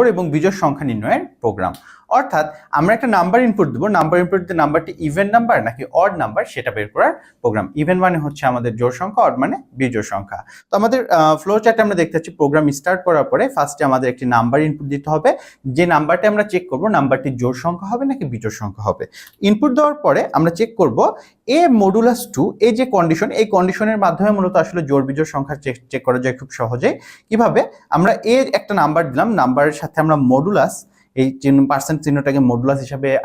জোড় এবং বিজয় সংখ্যা নির্ণয়ের প্রোগ্রাম অর্থাৎ আমরা একটা নাম্বার ইনপুট দেবো। নাম্বার ইনপুট দিয়ে নাম্বারটি ইভেন নাম্বার নাকি অড নাম্বার সেটা বের করার প্রোগ্রাম ইভেন মানে হচ্ছে আমাদের জোর সংখ্যা অড মানে বিজোড় সংখ্যা। তো আমাদের ফ্লো চার্টে আমরা দেখতে পাচ্ছি প্রোগ্রাম স্টার্ট করার পরে ফার্স্টে আমাদের একটি নাম্বার ইনপুট দিতে হবে। যে নাম্বারটি আমরা চেক করব নাম্বারটি জোর সংখ্যা হবে নাকি বিজোড় সংখ্যা হবে? ইনপুট দেওয়ার পরে আমরা চেক করব এ মডুলাস টু এই যে কন্ডিশন এই কন্ডিশনের মাধ্যমে মূলত আসলে জোর বিজোড় সংখ্যা চেক চেক করা যায় খুব সহজেই। কীভাবে? আমরা এ একটা নাম্বার দিলাম নাম্বারের সাথে আমরা মডুলাস এই চিহ্ন পার্সেন্ট চিহ্নটাকে মডুলাস হিসাবে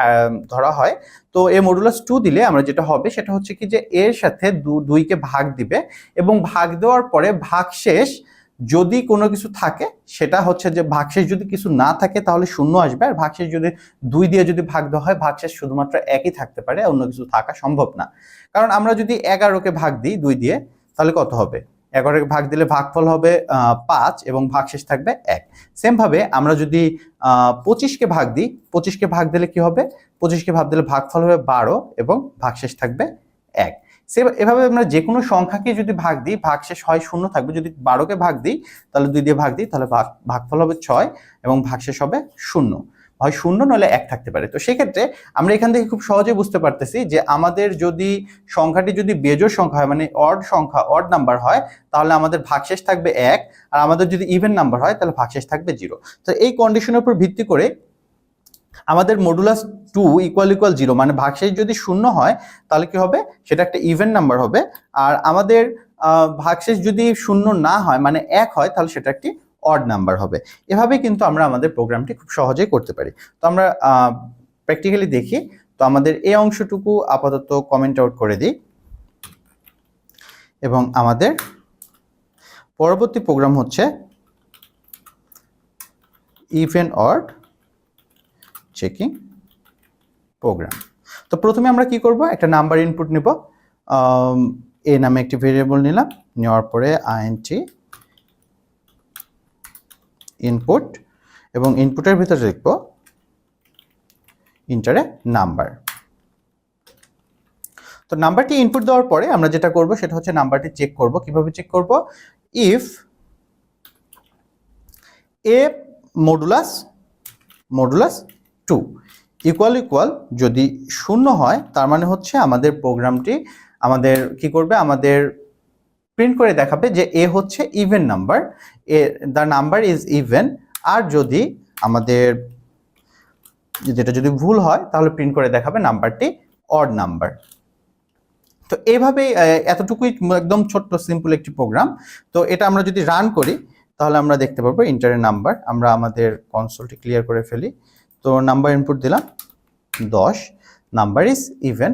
ধরা হয়। তো এ মডুলাস টু দিলে আমরা যেটা হবে, সেটা হচ্ছে কি যে এর সাথে দু- দুইকে ভাগ দিবে এবং ভাগ দেওয়ার পরে ভাগশেষ যদি কোনো কিছু থাকে, সেটা হচ্ছে যে ভাগশেষ যদি কিছু না থাকে, তাহলে শূন্য আসবে। আর ভাগশেষ যদি দুই দিয়ে যদি ভাগ দেওয়া হয়, ভাগশেষ শুধুমাত্র একই থাকতে পারে, অন্য কিছু থাকা সম্ভব না। কারণ আমরা যদি এগারোকে ভাগ দিই দুই দিয়ে, তাহলে কত হবে? এগারোকে ভাগ দিলে ভাগফল হবে পাঁচ এবং ভাগশেষ থাকবে এক। সেম ভাবে আমরা যদি পঁচিশকে ভাগ দিই, পঁচিশকে ভাগ দিলে কি হবে? পঁচিশকে ভাগ দিলে ভাগফল হবে বারো এবং ভাগশেষ থাকবে এক। সে এভাবে আমরা যে কোনো সংখ্যাকে যদি ভাগ দিই, ভাগশেষ হয় শূন্য থাকবে, যদি বারোকে ভাগ দিই, তাহলে দুই দিয়ে ভাগ দিই, তাহলে ভাগ, ভাগফল হবে ছয় এবং ভাগশেষ হবে শূন্য। হয় শূন্য নলে এক থাকতে পারে। তো সেক্ষেত্রে আমরা এখান থেকে খুব সহজে বুঝতে পারতেছি যে আমাদের যদি সংখ্যাটি যদি বেজোড় সংখ্যা হয় মানে অড সংখ্যা অড নাম্বার হয়, তাহলে আমাদের ভাগশেষ থাকবে এক, আর আমাদের যদি ইভেন নাম্বার হয়, তাহলে ভাগশেষ থাকবে জিরো তো এই কন্ডিশনের উপর ভিত্তি করে আমাদের modulus two equal equal zero মানে ভাগশেষ যদি শূন্য হয়, তাহলে কি হবে? সেটা একটা ইভেন নাম্বার হবে। আর আমাদের ভাগশেষ যদি শূন্য না হয় মানে এক হয়, তাহলে সেটা একটি অড নাম্বার হবে। এভাবে কিন্তু আমরা আমাদের প্রোগ্রামটি খুব সহজেই করতে পারি। তো আমরা প্র্যাকটিক্যালি দেখি। তো আমাদের এই অংশটুকু আপাতত কমেন্ট আউট করে দিই। এবং আমাদের পরবর্তী প্রোগ্রাম হচ্ছে ইভেন অড চেকিং প্রোগ্রাম তো প্রথমে আমরা কি করব? একটা নাম্বার ইনপুট নেব। এ নামে একটি ভেরিয়েবল নিলাম। নেওয়ার পরে আইএনটি ইনপুট এবং ইনপুটের ভিতরে লিখব ইন্টারে নাম্বার তো নাম্বারটি ইনপুট দেওয়ার পরে আমরা যেটা করব সেটা হচ্ছে নাম্বারটি চেক করব। কীভাবে চেক করব? If A modulus modulus two equal equal যদি শূন্য হয়, তার মানে হচ্ছে আমাদের প্রোগ্রামটি আমাদের কি করবে? আমাদের প্রিন্ট করে দেখাবে যে এ হচ্ছে even number A the number is even আর যদি আমাদের, যেটা যদি ভুল হয়, তাহলে প্রিন্ট করে দেখাবে নাম্বারটি অড নাম্বার তো এইভাবে এতটুকুই একদম ছোট্ট সিম্পল একটি প্রোগ্রাম তো এটা আমরা যদি রান করি, তাহলে আমরা দেখতে পারব ইন্টারের নাম্বার আমরা আমাদের কনসোলটি ক্লিয়ার করে ফেলি। তো নাম্বার ইনপুট দিলাম, দশ নাম্বার ইজ ইভেন